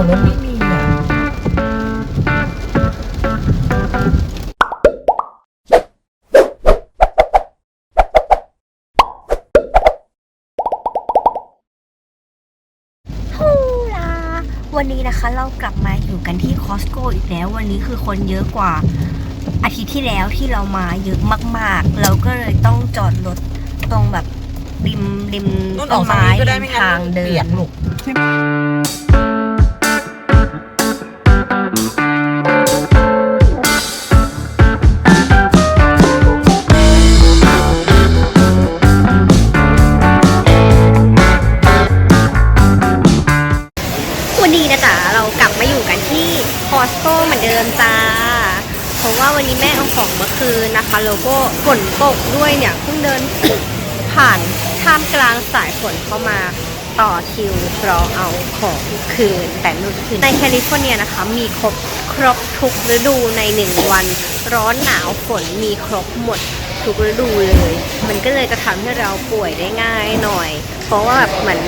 วนั้นไม่มีอะฮูลาวันนี้นะคะเรากลับมาอยู่กันที่คอสโกอีกแล้ว วันนี้คือคนเยอะกว่าอาทิตย์ที่แล้วที่เรามาเยอะมาก ๆ เราก็เลยต้องจอดรถตรงแบบริมริมนู่นต้ออนกมาไม้ก็ได้ริไม่มงั้นทางเดิเปียนกลูกวัน ฝนตกด้วยเนี่ยเพิ่งเดิน ผ่านท่ามกลางสายฝนเข้ามาต่อคิวรอเอาของคืนแต่นู่นคือในแคลิฟอร์เนียนะคะ มีครบครบทุกฤดูในหนึ่งวัน ร้อนหนาวฝนมีครบหมดทุกฤดูเลย มันก็เลยจะทำให้เราป่วยได้ง่ายหน่อย เพราะว่าแบบเหมือน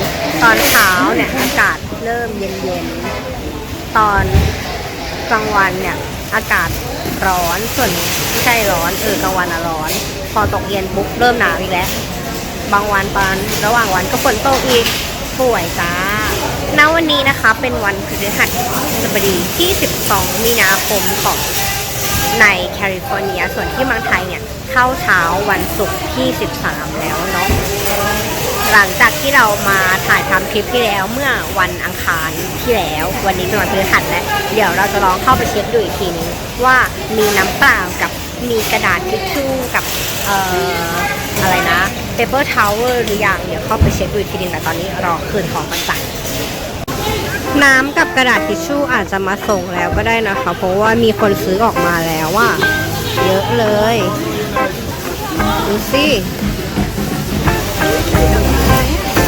ตอนเช้าเนี่ยอากาศเริ่มเย็นๆ ตอนกลางวันเนี่ยอากาศ ร้อน ส่วนไม่ใช่ร้อนเออกลางวันอะร้อน พอตกเย็นปุ๊บเริ่มหนาวอีกแล้ว บางวันตอนระหว่างวันก็ฝนตกอีกป่วยจ้าณวันนี้นะคะเป็นวันพฤหัสบดีที่ 12 มีนาคมของในแคลิฟอร์เนีย ส่วนที่เมืองไทยเนี่ย เข้าเช้าวันศุกร์ที่ 13 แล้วเนาะ หลังจากที่เรามาถ่ายทำคลิปที่แล้วเมื่อวันอังคารที่แล้ว วันนี้เป็นวันพฤหัสแล้วเดี๋ยวเราจะลองเข้าไปเช็คดูอีกทีนึงว่ามีน้ำเปล่ากับมีกระดาษทิชชู่กับเอ่ออะไรนะ paper towel หรือยังเดี๋ยวเข้าไปเช็คดูอีกทีนึงแต่ตอนนี้รอคืนของมาสั่งน้ำกับกระดาษทิชชู่อาจจะมาส่งแล้วก็ได้นะคะ เพราะว่ามีคนซื้อออกมาแล้วว่าเยอะเลย ดูสิ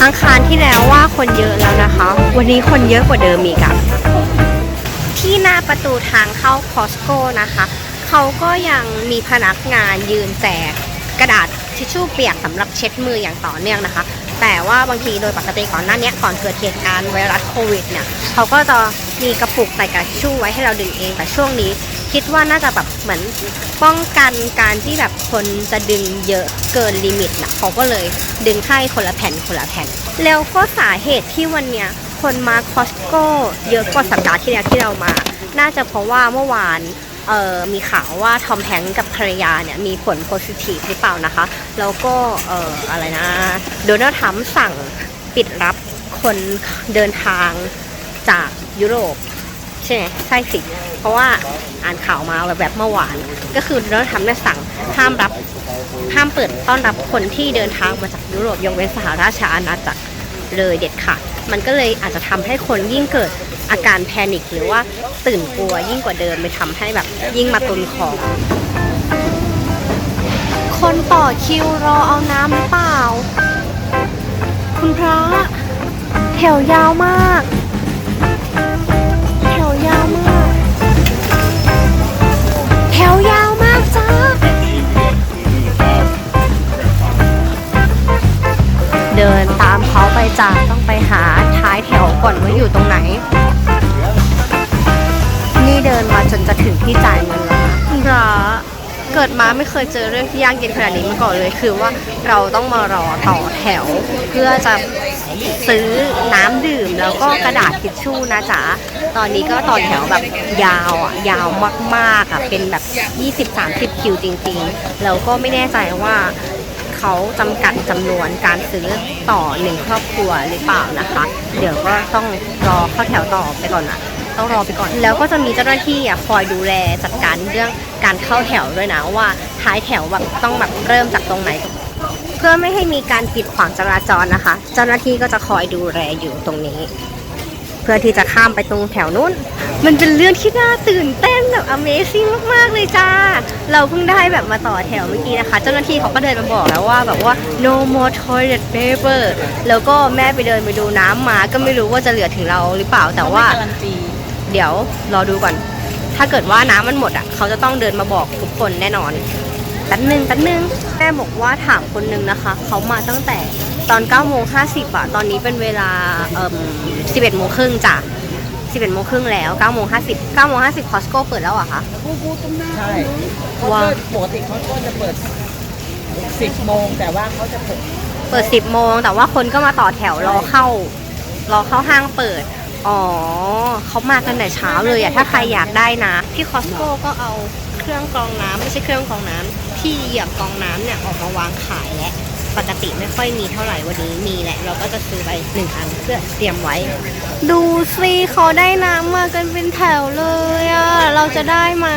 อังคารที่แล้วว่าคนเยอะแล้วนะคะ วันนี้คนเยอะกว่าเดิมอีกอะที่หน้าประตูทางเข้าคอสโก้นะคะ เขาก็ยังมีพนักงานยืนแจกกระดาษทิชชู่เปียกสำหรับเช็ดมืออย่างต่อเนื่องนะคะ แต่ว่าบางทีโดยปกติก่อนหน้านี้ก่อนเกิดเหตุการณ์ไวรัสโควิดเนี่ย เขาก็จะมีกระปุกใส่กระดาษทิชชู่ไว้ให้เราดึงเอง แต่ช่วงนี้ คิดว่าน่าจะแบบเหมือนป้องกันการที่แบบคนจะดึงเยอะเกินลิมิตนะเขาก็เลยดึงให้คนละแผ่นคนละแผ่น แล้วก็สาเหตุที่วันเนี้ยคนมาคอสโก้เยอะกว่าสัปดาห์ที่แล้วที่เรามา น่าจะเพราะว่าเมื่อวานเอ่อมีข่าวว่าทอมแฮงกับภรรยาเนี่ยมีผลโพซิทีฟหรือเปล่านะคะ แล้วก็เอ่ออะไรนะโดนัลด์ทรัมป์สั่งปิดรับคนเดินทางจากยุโรป ใช่ไหมใช่สิ เพราะว่าอ่านข่าวมาแบบแบบเมื่อวาน ก็คือโดนัลด์ทรัมป์เนี่ยสั่งห้ามรับห้ามเปิดต้อนรับคนที่เดินทางมาจากยุโรปยกเว้นสหราชอาณาจักรเลยเด็ดขาดมันก็เลยอาจจะทำให้คนยิ่งเกิดอาการแพนิคหรือว่าตื่นกลัวยิ่งกว่าเดิมไปทำให้แบบยิ่งมาตุนของ คนต่อคิวรอเอาน้ำหรือเปล่า คุณพระ แถวยาวมากามเขาไปจ้าต้องไปหาท้ายแถวก่อนว่าอยู่ตรงไหน นี่เดินมาจนจะถึงที่จ่ายเงินแล้วนะระเกิดมาไม่เคยเจอเรื่องที่ยากเย็นขนาดนี้มาก่อนเลยคือว่าเราต้องมารอต่อแถว เพื่อจะซื้อน้ำดื่มแล้วก็กระดาษทิชชู่นะจ๊ะ ตอนนี้ก็ต่อแถวแบบยาวอะยาวมากๆอะเป็นแบบ 20-30 คิวจริง ๆ แล้วก็ไม่แน่ใจว่า เขาจำกัดจำนวนการซื้อต่อหนึ่งครอบครัวหรือเปล่านะคะ เดี๋ยวก็ต้องรอเข้าแถวต่อไปก่อนนะต้องรอไปก่อน แล้วก็จะมีเจ้าหน้าที่อะคอยดูแลจัดการเรื่องการเข้าแถวด้วยนะว่าท้ายแถวแบบต้องแบบเริ่มจากตรงไหน เพื่อไม่ให้มีการกีดขวางจราจรนะคะ เจ้าหน้าที่ก็จะคอยดูแลอยู่ตรงนี้ เพื่อที่จะข้ามไปตรงแถวนู้น มันเป็นเรื่องที่น่าตื่นเต้นแบบ Amazing มาก ๆ เลยจ้า เราเพิ่งได้แบบมาต่อแถวเมื่อกี้นะคะ เจ้าหน้าที่เขาก็เดินมาบอกแล้วว่าแบบว่า no more toilet paper แล้วก็แม่ไปเดินไปดูน้ำมา ก็ไม่รู้ว่าจะเหลือถึงเราหรือเปล่า แต่ว่า การันตีเดี๋ยวรอดูก่อน ถ้าเกิดว่าน้ำมันหมดอะ เขาจะต้องเดินมาบอกทุกคนแน่นอน แป๊บหนึงแป๊บหนึงแม่บอกว่าถามคนนึงนะคะ เขามาตั้งแต่ตอน9โมง50อะตอนนี้เป็นเวลาเอ่อ11โมงครึ่งจ้ะ 11โมงครึ่งแล้ว9โมง50 9โมง50คอสโก้เปิดแล้วเหรอะคะใช่เขาว้าก็ว ปกติเขาก็จะเปิด 10 โมงแต่ว่าเขาจะเปิดเปิด 10โมงแต่ว่าคนก็มาต่อแถวรอเข้า รอเข้าห้างเปิด อ๋อเขามากันแต่เช้าเลยอะถ้าใครอยากได้นะ ที่คอสโก้ก็เอาเครื่องกรองน้ำไม่ใช่เครื่องกรองน้ำที่เหยียบกรองน้ำเนี่ยออกมาวางขายแล้ว ปกติไม่ค่อยมีเท่าไหร่วันนี้มีแหละ เราก็จะซื้อไปหนึ่งอันเพื่อเตรียมไว้ ดูสิเขาได้น้ำมากันเป็นแถวเลยอะเราจะได้ไหม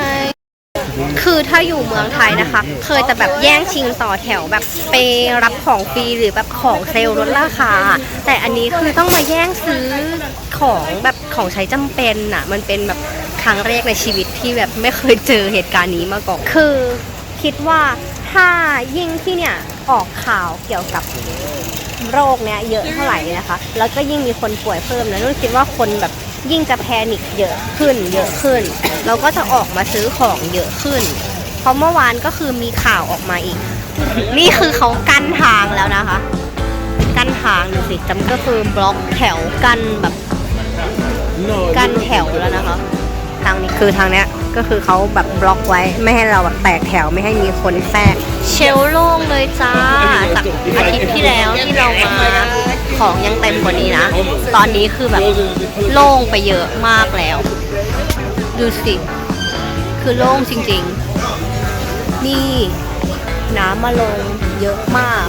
คือถ้าอยู่เมืองไทยนะคะ เคยแต่แบบแย่งชิงต่อแถวแบบไปรับของฟรีหรือแบบของเซลล์ลดราคา แต่อันนี้คือต้องมาแย่งซื้อของแบบของใช้จำเป็นอะมันเป็นแบบครั้งแรกในชีวิตที่แบบไม่เคยเจอเหตุการณ์นี้มาก่อนคือ คิดว่าถ้ายิ่งที่เนี่ย ออกข่าวเกี่ยวกับโรคเนี้ยเยอะเท่าไหร่นะคะ แล้วก็ยิ่งมีคนป่วยเพิ่มนะนุ่นคิดว่าคนแบบยิ่งจะแพนิคเยอะขึ้น เยอะขึ้น เราก็จะออกมาซื้อของเยอะขึ้น เพราะเมื่อวานก็คือมีข่าวออกมาอีก นี่คือเขากั้นทางแล้วนะคะ กั้นทางดูสิจำก็คือบล็อกแถวกันแบบกั้นแถวแล้วนะคะ ทางนี้คือทางเนี้ยก็คือเขาแบบบล็อกไว้ไม่ให้เราแบบแตกแถวไม่ให้มีคนแทรก เชลโล่งเลยจ้าจากอาทิตย์ที่แล้วที่เรามาของยังเต็มกว่านี้นะ ตอนนี้คือแบบโล่งไปเยอะมากแล้ว ดูสิ คือโล่งจริงๆ นี่น้ำมาลงเยอะมาก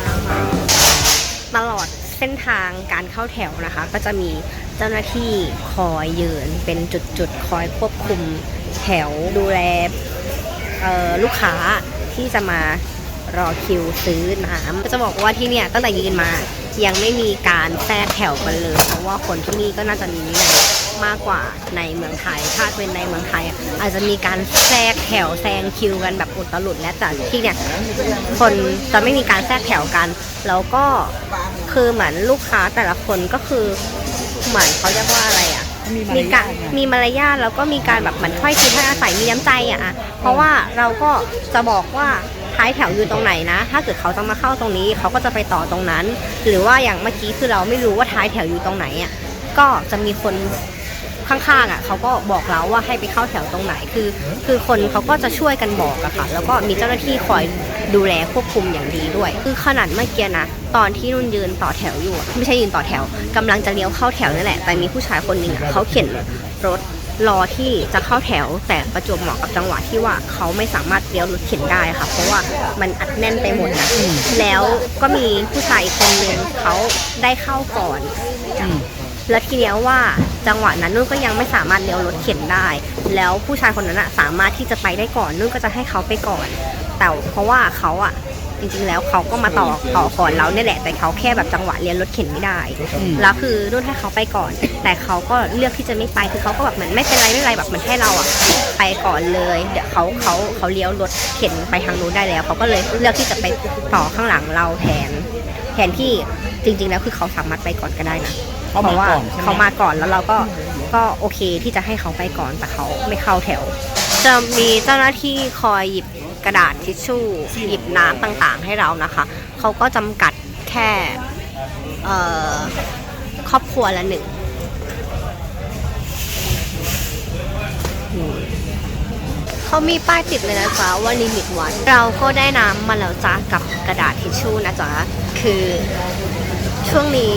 ตลอดเส้นทางการเข้าแถวนะคะ ก็จะมีเจ้าหน้าที่คอยยืนเป็นจุดๆ คอยควบคุมแถวดูแลลูกค้าที่จะมา รอคิวซื้อน้ำก็จะบอกว่าที่เนี่ยตั้งแต่ยืนมายังไม่มีการแทรกแถวกันเลย เพราะว่าคนที่นี่ก็น่าจะมีวินัยมากกว่าในเมืองไทยถ้าเป็นในเมืองไทย อาจจะมีการแทรกแถวแซงคิวกันแบบอุตลุดและแต่ที่เนี่ยคนจะไม่มีการแทรกแถวกัน แล้วก็คือเหมือนลูกค้าแต่ละคนก็คือเหมือนเขาเรียกว่าอะไรอะมีการมีมารยาทแล้วก็มีการแบบเหมือนถ้อยทีถ้อยอาศัยมีน้ำใจอะอะเพราะว่าเราก็จะบอกว่า ท้ายแถวอยู่ตรงไหนนะ ถ้าเกิดเขาจะมาเข้าตรงนี้ เขาก็จะไปต่อตรงนั้น หรือว่าอย่างเมื่อกี้คือเราไม่รู้ว่าท้ายแถวอยู่ตรงไหนอะก็จะมีคนข้างๆอะเขาก็บอกเราว่าให้ไปเข้าแถวตรงไหนคือ คือคนเขาก็จะช่วยกันบอกอะค่ะ แล้วก็มีเจ้าหน้าที่คอยดูแลควบคุมอย่างดีด้วย คือขนาดเมื่อกี้นะตอนที่นุ่นยืนต่อแถวอยู่ ไม่ใช่ยืนต่อแถวกำลังจะเลี้ยวเข้าแถวนี่แหละแต่มีผู้ชายคนหนึ่งเขาเข็นรถ รอที่จะเข้าแถวแต่ประจวบเหมาะกับจังหวะที่ว่าเขาไม่สามารถเลี้ยวรถเข็นได้ค่ะ เพราะว่ามันอัดแน่นไปหมดนะแล้วก็มีผู้ชายอีกคนหนึ่งเขาได้เข้าก่อนแล้วทีเนี้ยว่าจังหวะนั้นนุ่นก็ยังไม่สามารถเลี้ยวรถเข็นได้ แล้วผู้ชายคนนั้นอะสามารถที่จะไปได้ก่อนนุ่นก็จะให้เขาไปก่อน แต่เพราะว่าเขาอะ จริง ๆ แล้วเขาก็มาต่อต่อก่อนเราเนี่ยแหละแต่เขาแค่แบบจังหวะเลี้ยวรถเข็นไม่ได้แล้วคือนุ่นให้เขาไปก่อน แต่เขาก็เลือกที่จะไม่ไปคือเขาก็แบบเหมือนไม่เป็นไรไม่เป็นไรแบบเหมือนให้เราอะไปก่อนเลย เดี๋ยวเขาเขาเขาเลี้ยวรถเข็นไปทางนู้นได้แล้วเขาก็เลยเลือกที่จะไปต่อข้างหลังเราแทนแทนที่จริง ๆ แล้วคือเขาสามารถไปก่อนก็ได้นะเขามาก่อนใช่ไหมเขามาก่อนแล้วเราก็ก็โอเคที่จะให้เขาไปก่อนแต่เขาไม่เข้าแถว จะมีเจ้าหน้าที่คอยหยิบ กระดาษทิชชู่หยิบน้ำต่างๆ ให้เรานะคะเขาก็จำกัดแค่ครอบครัวละหนึ่งเขามีป้ายติดเลยนะจ๊ะว่าลิมิตวัน เราก็ได้น้ำมาแล้วจ้ากับกระดาษทิชชู่นะจ๊ะคือช่วงนี้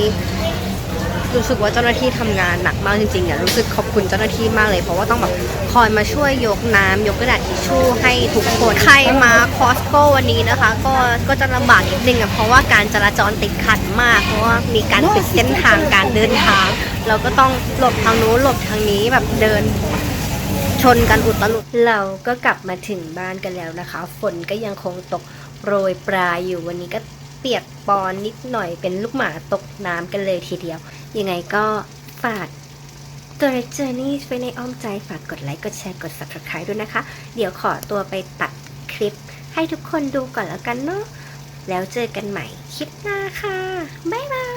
รู้สึกว่าเจ้าหน้าที่ทำงานหนักมากจริงๆอะรู้สึกขอบคุณเจ้าหน้าที่มากเลย เพราะว่าต้องแบบคอยมาช่วยยกน้ำยกกระดาษทิชชู่ให้ทุกคนใครมาคอสโกวันนี้นะคะ ก็ก็จะลำบากนิดนึงอะเพราะว่าการจราจรติดขัดมาก เพราะว่ามีการปิดเส้นทางการเดินทาง เราก็ต้องหลบทางนู้นหลบทางนี้แบบเดินชนกันอุดตลุดเราก็กลับมาถึงบ้านกันแล้วนะคะ ฝนก็ยังคงตกโปรยปลายอยู่วันนี้ก็เปียกปอนนิดหน่อยเป็นลูกหมาตกน้ำกันเลยทีเดียว ยังไงก็ฝากตัวเรเจอร์นี่ไว้ในอ้อมใจฝากกดไลค์ กดแชร์ กด subscribe ด้วยนะคะ เดี๋ยวขอตัวไปตัดคลิปให้ทุกคนดูก่อนแล้วกันเนาะ แล้วเจอกันใหม่คลิปหน้าค่ะ บ๊ายบาย